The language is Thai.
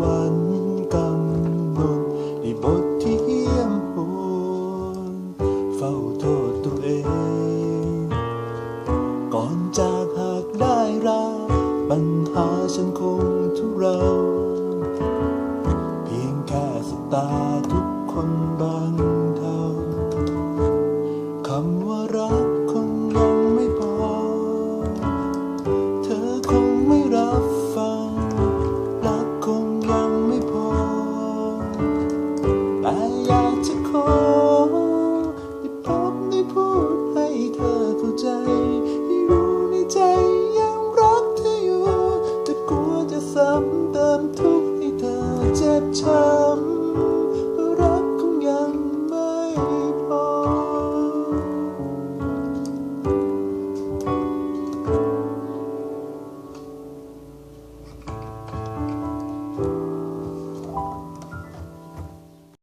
วรรค์กำหนดในบทที่เยี่ยมโหดเฝ้าโทษตัวเอง ก่อนจากหากได้รับปัญหาฉันคงทุเรา เพียงแค่สตาากจะขอให้ผมได้พูดให้เธอเข้าใจ ให้รู้ในใจยังรักเธออยู่ แต่กลัวจะซ้ำเติมทุกข์ให้เธอเจ็บช้ำ